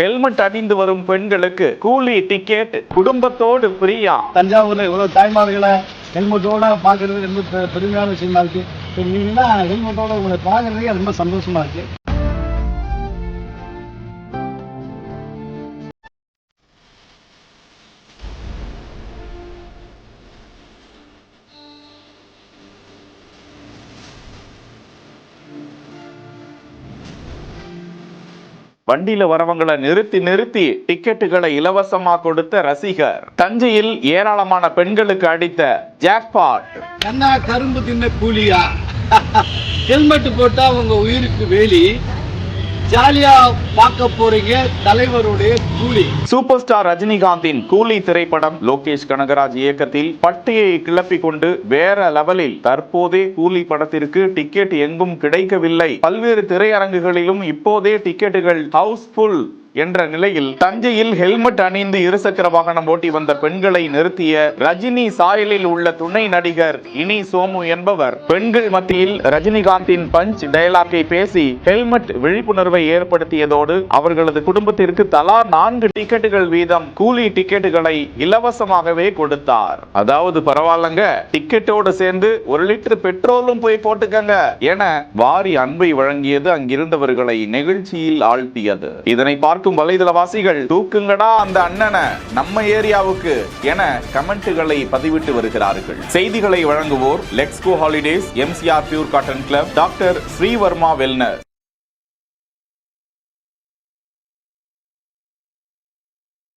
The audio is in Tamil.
ஹெல்மெட் அணிந்து வரும் பெண்களுக்கு கூலி டிக்கெட் குடும்பத்தோடு ஃப்ரீயா தஞ்சாவூர்ல இவ்வளவு தாய்மார்களை ஹெல்மெட்டோட பாக்குறது ரொம்ப பெ- பெருமையான விஷயமா இருக்கு. ஹெல்மெட்டோட உங்களை பாக்குறதுக்கே ரொம்ப சந்தோஷமா இருக்கு. வண்டியில வரவங்களை நிறுத்தி நிறுத்தி டிக்கெட்டுகளை இலவசமா கொடுத்த ரசிகர். தஞ்சையில் ஏராளமான பெண்களுக்கு அடித்த ஜாக்பாட் என்ன கரும்பு தின்ன கூலியா? ஹெல்மெட் போட்டா உங்க உயிருக்கு வேலி. ஜாலியா பார்க்க போறீங்க தலைவருடைய கூலி. சூப்பர் ஸ்டார் ரஜினிகாந்தின் கூலி திரைப்படம் லோகேஷ் கனகராஜ் இயக்கத்தில் பட்டியை கிளப்பி கொண்டு வேற லெவலில் தற்போதே கூலி படத்திற்கு டிக்கெட் எங்கும் கிடைக்கவில்லை. பல்வேறு திரையரங்குகளிலும் இப்போதே டிக்கெட்டுகள் ஹவுஸ்ஃபுல் என்ற நிலையில் தஞ்சையில் ஹெல்மெட் அணிந்து இருசக்கர வாகனம் ஓட்டி வந்த பெண்களை நிறுத்திய ரஜினி சாயலில் உள்ள துணை நடிகர் இனி சோமு என்பவர் பெண்கள் மத்தியில் ரஜினிகாந்தின் பஞ்ச் டயலாக்கை பேசி ஹெல்மெட் விழிப்புணர்வை ஏற்படுத்தியதோடு அவர்களது குடும்பத்திற்கு தலா நான்கு டிக்கெட்டுகள் வீதம் கூலி டிக்கெட்டுகளை இலவசமாகவே கொடுத்தார். அதாவது பரவாயில்லங்க டிக்கெட்டோடு சேர்ந்து ஒரு லிட்டர் பெட்ரோலும் போய் போட்டுக்கங்க என வாரி அன்பை வழங்கியது அங்கிருந்தவர்களை நெகிழ்ச்சியில் ஆழ்த்தியது. இதனை பார்க்கும் வலைதளவாசிகள் தூக்குங்கடா அந்த அண்ணனை நம்ம ஏரியாவுக்கு என கமெண்ட்டுகளை பதிவிட்டு வருகிறார்கள். செய்திகளை வழங்குவோர் Lexco holidays MCR pure cotton club doctor Sri Varma வெல்னர்.